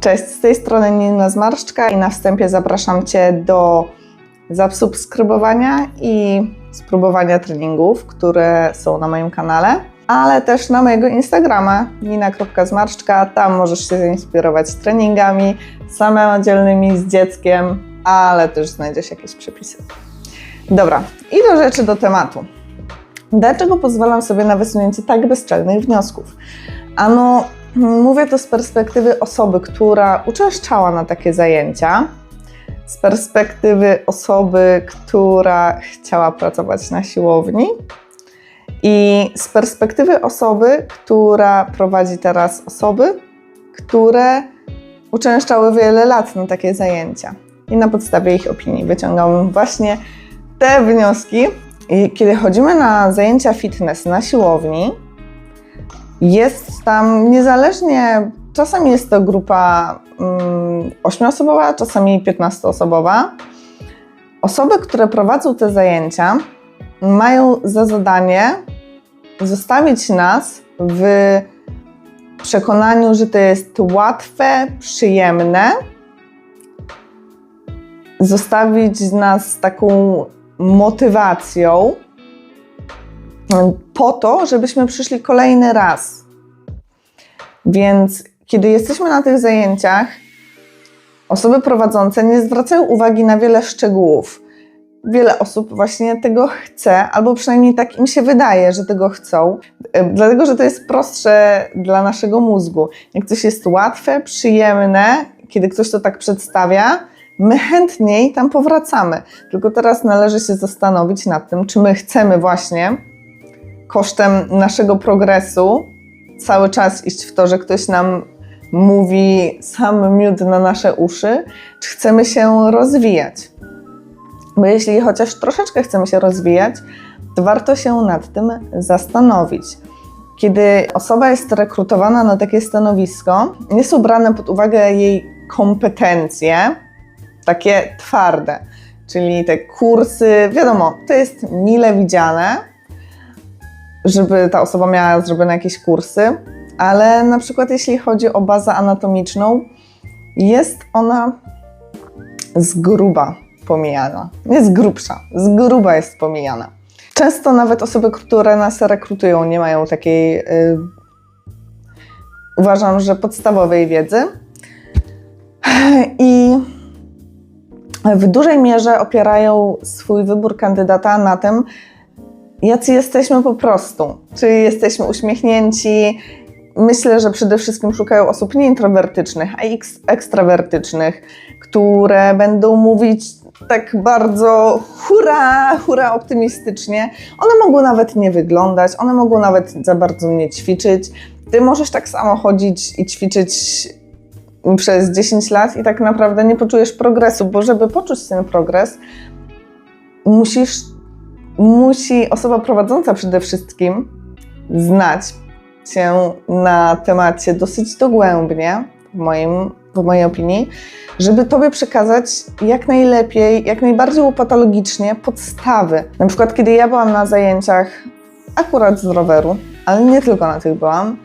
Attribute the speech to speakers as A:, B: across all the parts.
A: Cześć, z tej strony Nina Zmarszczka i na wstępie zapraszam Cię do zasubskrybowania i spróbowania treningów, które są na moim kanale, ale też na mojego Instagrama nina.zmarszczka. Tam możesz się zainspirować treningami samodzielnymi z dzieckiem, ale też znajdziesz jakieś przepisy. Dobra, i do rzeczy, do tematu. Dlaczego pozwalam sobie na wysunięcie tak bezczelnych wniosków? Ano, mówię to z perspektywy osoby, która uczęszczała na takie zajęcia, z perspektywy osoby, która chciała pracować na siłowni i z perspektywy osoby, która prowadzi teraz osoby, które uczęszczały wiele lat na takie zajęcia. I na podstawie ich opinii wyciągam właśnie te wnioski. I kiedy chodzimy na zajęcia fitness na siłowni, jest tam niezależnie, czasami jest to grupa mm, 8-osobowa, czasami 15-osobowa. Osoby, które prowadzą te zajęcia, mają za zadanie zostawić nas w przekonaniu, że to jest łatwe, przyjemne, zostawić nas z taką motywacją po to, żebyśmy przyszli kolejny raz. Więc kiedy jesteśmy na tych zajęciach, osoby prowadzące nie zwracają uwagi na wiele szczegółów. Wiele osób właśnie tego chce, albo przynajmniej tak im się wydaje, że tego chcą, dlatego że to jest prostsze dla naszego mózgu. Jak coś jest łatwe, przyjemne, kiedy ktoś to tak przedstawia, my chętniej tam powracamy. Tylko teraz należy się zastanowić nad tym, czy my chcemy właśnie kosztem naszego progresu cały czas iść w to, że ktoś nam mówi sam miód na nasze uszy, czy chcemy się rozwijać. Bo jeśli chociaż troszeczkę chcemy się rozwijać, to warto się nad tym zastanowić. Kiedy osoba jest rekrutowana na takie stanowisko, nie są brane pod uwagę jej kompetencje, takie twarde, czyli te kursy, wiadomo, to jest mile widziane, żeby ta osoba miała zrobione jakieś kursy, ale na przykład jeśli chodzi o bazę anatomiczną, jest ona z gruba pomijana. Nie z grubsza, z gruba jest pomijana. Często nawet osoby, które nas rekrutują, nie mają takiej, yy, uważam, że podstawowej wiedzy. I w dużej mierze opierają swój wybór kandydata na tym, jacy jesteśmy po prostu. Czy jesteśmy uśmiechnięci? Myślę, że przede wszystkim szukają osób nie introwertycznych, a ekstrawertycznych, które będą mówić tak bardzo hura, hura optymistycznie. One mogą nawet nie wyglądać, one mogą nawet za bardzo nie ćwiczyć. Ty możesz tak samo chodzić i ćwiczyć przez 10 lat i tak naprawdę nie poczujesz progresu, bo żeby poczuć ten progres, musisz, musi osoba prowadząca przede wszystkim znać się na temacie dosyć dogłębnie, w, moim, w mojej opinii, żeby Tobie przekazać jak najlepiej, jak najbardziej upatologicznie podstawy. Na przykład, kiedy ja byłam na zajęciach akurat z roweru, ale nie tylko na tych byłam,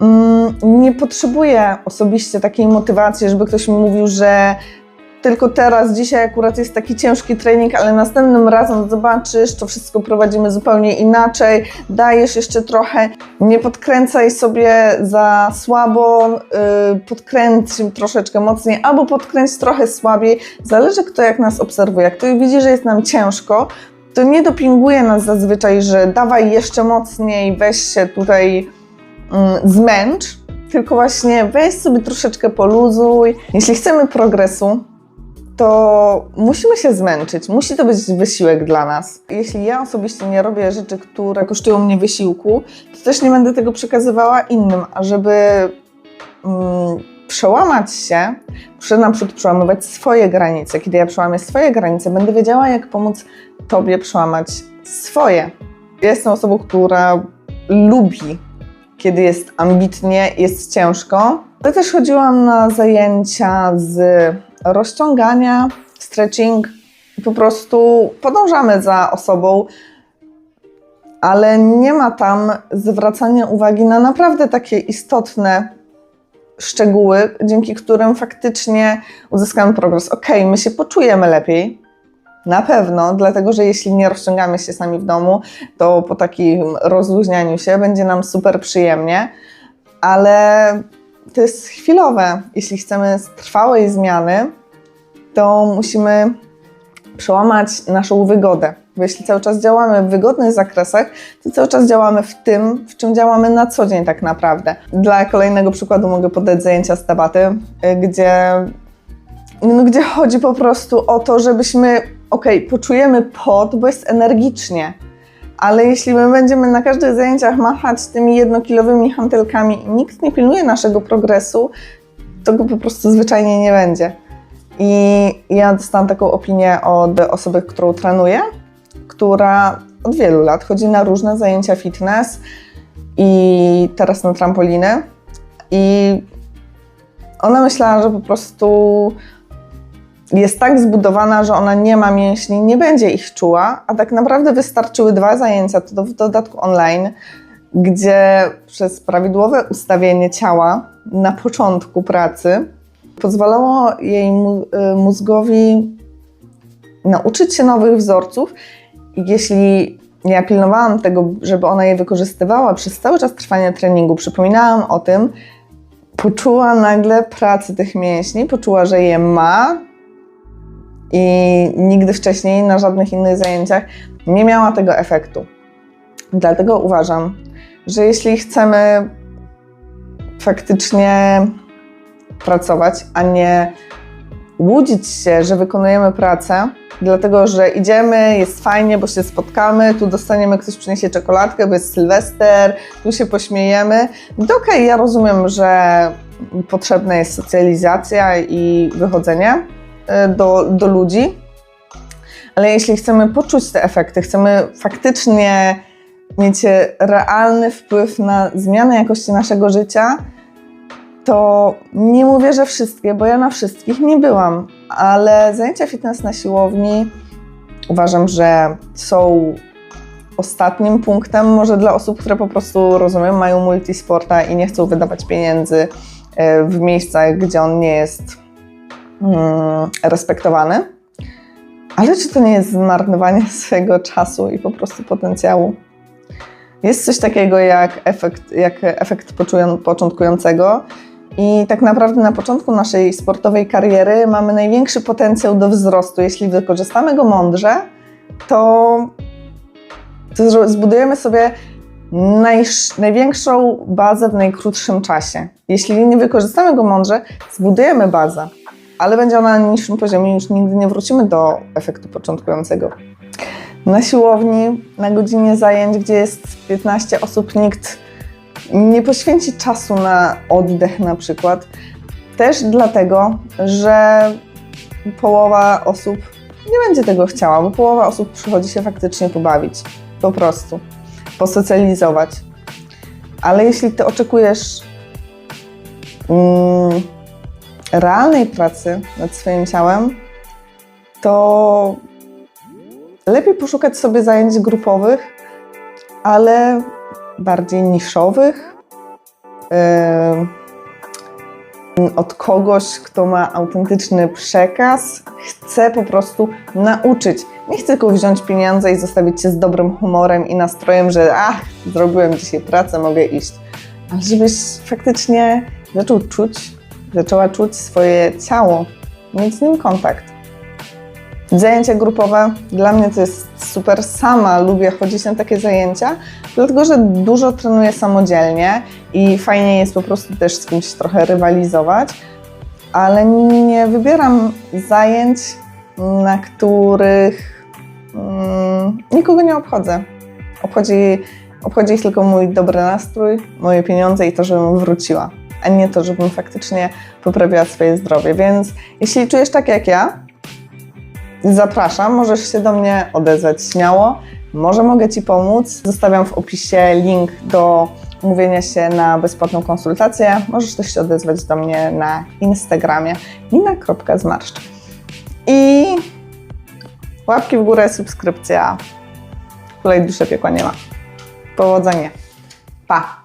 A: mm, nie potrzebuję osobiście takiej motywacji, żeby ktoś mi mówił, że tylko teraz, dzisiaj akurat jest taki ciężki trening, ale następnym razem zobaczysz, to wszystko prowadzimy zupełnie inaczej, dajesz jeszcze trochę, nie podkręcaj sobie za słabo, yy, podkręć troszeczkę mocniej, albo podkręć trochę słabiej, zależy kto jak nas obserwuje. Jak ktoś widzi, że jest nam ciężko, to nie dopinguje nas zazwyczaj, że dawaj jeszcze mocniej, weź się tutaj yy, zmęcz, tylko właśnie weź sobie troszeczkę poluzuj. Jeśli chcemy progresu, to musimy się zmęczyć, musi to być wysiłek dla nas. Jeśli ja osobiście nie robię rzeczy, które kosztują mnie wysiłku, to też nie będę tego przekazywała innym, a żeby mm, przełamać się, muszę naprzód przełamywać swoje granice. Kiedy ja przełamię swoje granice, będę wiedziała, jak pomóc Tobie przełamać swoje. Ja jestem osobą, która lubi, kiedy jest ambitnie, jest ciężko. Ja też chodziłam na zajęcia z rozciągania, stretching. Po prostu podążamy za osobą, ale nie ma tam zwracania uwagi na naprawdę takie istotne szczegóły, dzięki którym faktycznie uzyskamy progres. Okej, my się poczujemy lepiej, na pewno, dlatego że jeśli nie rozciągamy się sami w domu, to po takim rozluźnianiu się będzie nam super przyjemnie, ale to jest chwilowe. Jeśli chcemy trwałej zmiany, to musimy przełamać naszą wygodę. Bo jeśli cały czas działamy w wygodnych zakresach, to cały czas działamy w tym, w czym działamy na co dzień tak naprawdę. Dla kolejnego przykładu mogę podać zajęcia z tabaty, y, gdzie, no, gdzie chodzi po prostu o to, żebyśmy, okej, poczujemy pot, bo jest energicznie, ale jeśli my będziemy na każdych zajęciach machać tymi jednokilowymi hantelkami i nikt nie pilnuje naszego progresu, to go po prostu zwyczajnie nie będzie. I ja dostałam taką opinię od osoby, którą trenuję, która od wielu lat chodzi na różne zajęcia fitness i teraz na trampoliny. I ona myślała, że po prostu jest tak zbudowana, że ona nie ma mięśni, nie będzie ich czuła, a tak naprawdę wystarczyły dwa zajęcia, to w dodatku online, gdzie przez prawidłowe ustawienie ciała na początku pracy pozwalało jej y, mózgowi nauczyć się nowych wzorców. I jeśli ja pilnowałam tego, żeby ona je wykorzystywała przez cały czas trwania treningu, przypominałam o tym, poczuła nagle pracy tych mięśni, poczuła, że je ma i nigdy wcześniej na żadnych innych zajęciach nie miała tego efektu. Dlatego uważam, że jeśli chcemy faktycznie pracować, a nie łudzić się, że wykonujemy pracę, dlatego że idziemy, jest fajnie, bo się spotkamy, tu dostaniemy, ktoś przyniesie czekoladkę, bo jest Sylwester, tu się pośmiejemy. To okej, ja rozumiem, że potrzebna jest socjalizacja i wychodzenie do, do ludzi, ale jeśli chcemy poczuć te efekty, chcemy faktycznie mieć realny wpływ na zmianę jakości naszego życia, to nie mówię, że wszystkie, bo ja na wszystkich nie byłam, ale zajęcia fitness na siłowni uważam, że są ostatnim punktem, może dla osób, które po prostu rozumiem, mają multisporta i nie chcą wydawać pieniędzy e, w miejscach, gdzie on nie jest mm, respektowany. Ale czy to nie jest zmarnowanie swojego czasu i po prostu potencjału? Jest coś takiego jak efekt, jak efekt początkującego. I tak naprawdę na początku naszej sportowej kariery mamy największy potencjał do wzrostu. Jeśli wykorzystamy go mądrze, to, to zbudujemy sobie najsz- największą bazę w najkrótszym czasie. Jeśli nie wykorzystamy go mądrze, zbudujemy bazę, ale będzie ona na niższym poziomie już nigdy nie wrócimy do efektu początkującego. Na siłowni, na godzinie zajęć, gdzie jest 15 osób, nikt nie poświęci czasu na oddech na przykład. Też dlatego, że połowa osób nie będzie tego chciała, bo połowa osób przychodzi się faktycznie pobawić. Po prostu. Posocjalizować. Ale jeśli ty oczekujesz mm, realnej pracy nad swoim ciałem, to lepiej poszukać sobie zajęć grupowych, ale bardziej niszowych. Od kogoś, kto ma autentyczny przekaz, chce po prostu nauczyć. Nie chce tylko wziąć pieniądze i zostawić się z dobrym humorem i nastrojem, że ach, zrobiłem dzisiaj pracę, mogę iść. Ale żebyś faktycznie zaczął czuć, zaczęła czuć swoje ciało, mieć z nim kontakt. Zajęcia grupowe dla mnie to jest super. Sama lubię chodzić na takie zajęcia, dlatego że dużo trenuję samodzielnie i fajnie jest po prostu też z kimś trochę rywalizować, ale nie wybieram zajęć, na których mm, nikogo nie obchodzę. Obchodzi, obchodzi ich tylko mój dobry nastrój, moje pieniądze i to, żebym wróciła, a nie to, żebym faktycznie poprawiła swoje zdrowie. Więc jeśli czujesz tak jak ja, Zapraszam, możesz się do mnie odezwać śmiało. Może mogę Ci pomóc. Zostawiam w opisie link do umówienia się na bezpłatną konsultację. Możesz też się odezwać do mnie na Instagramie nina.zmarszcz. I łapki w górę, subskrypcja. Kolej dusze piekła nie ma. Powodzenia. Pa!